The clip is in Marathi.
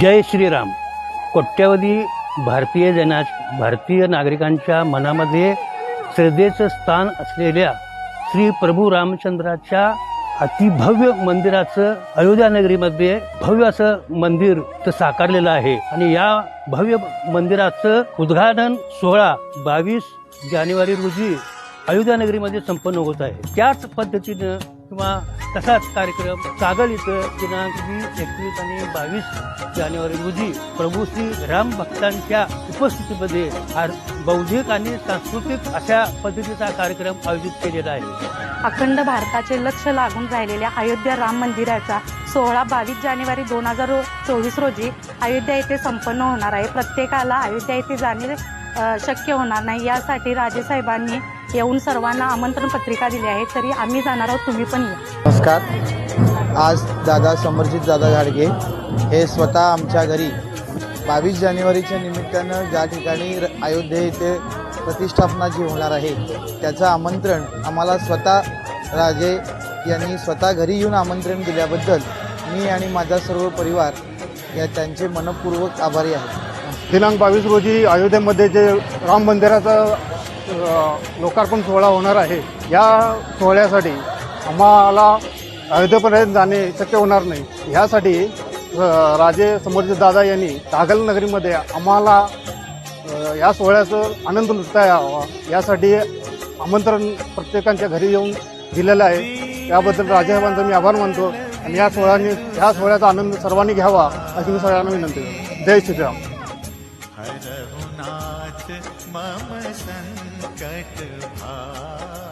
जय श्रीराम. कोट्यवधी भारतीय जना भारतीय नागरिकांच्या मनामध्ये श्रद्धेचं स्थान असलेल्या श्री प्रभू रामचंद्राच्या अतिभव्य मंदिराचं अयोध्या नगरीमध्ये भव्य असं मंदिर तर साकारलेलं आहे. आणि या भव्य मंदिराचं उद्घाटन सोहळा बावीस जानेवारी रोजी अयोध्या नगरीमध्ये संपन्न होत आहे. त्याच पद्धतीनं किंवा तसाच कार्यक्रम कागल इथं दिनांक वीस एकवीस आणि बावीस जानेवारी रोजी प्रभू श्री राम भक्तांच्या उपस्थितीमध्ये बौद्धिक आणि सांस्कृतिक अशा पद्धतीचा कार्यक्रम आयोजित केलेला आहे. अखंड भारताचे लक्ष लागून राहिलेल्या अयोध्या राम मंदिराचा सोहळा बावीस जानेवारी दोन हजार चोवीस रोजी अयोध्या येथे संपन्न होणार आहे. प्रत्येकाला अयोध्या येथे जाणे शक्य होणार नाही. यासाठी राजेसाहेबांनी येऊन सर्वांना आमंत्रण पत्रिका दिली आहे. तरी आम्ही जाणार आहोत तुम्ही पण या. नमस्कार. आज दादा समर्जित दादा घाडगे हे स्वतः आमच्या घरी बावीस जानेवारीच्या निमित्तानं ज्या ठिकाणी र- येथे प्रतिष्ठापना जी होणार आहे त्याचं आमंत्रण आम्हाला स्वतः राजे यांनी स्वतः घरी येऊन आमंत्रण दिल्याबद्दल मी आणि माझा सर्व परिवार या त्यांचे मनपूर्वक आभारी आहे दिनांक बावीस रोजी अयोध्येमध्ये जे राम मंदिराचं लोकार्पण सोहळा होणार आहे या सोहळ्यासाठी आम्हाला अयोध्येपर्यंत जाणे शक्य होणार नाही. ह्यासाठी राजे समर्थ दादा यांनी कागल नगरीमध्ये आम्हाला या सोहळ्याचं आनंद लुटता यावा यासाठी आमंत्रण प्रत्येकांच्या घरी येऊन दिलेलं आहे. त्याबद्दल राजेसाहेबांचा मी आभार मानतो आणि या सोहळ्याने या सोहळ्याचा आनंद सर्वांनी घ्यावा अशी मी सगळ्यांना विनंती करतो. जय श्रीराम. हरनाथ मम सङ्कट भा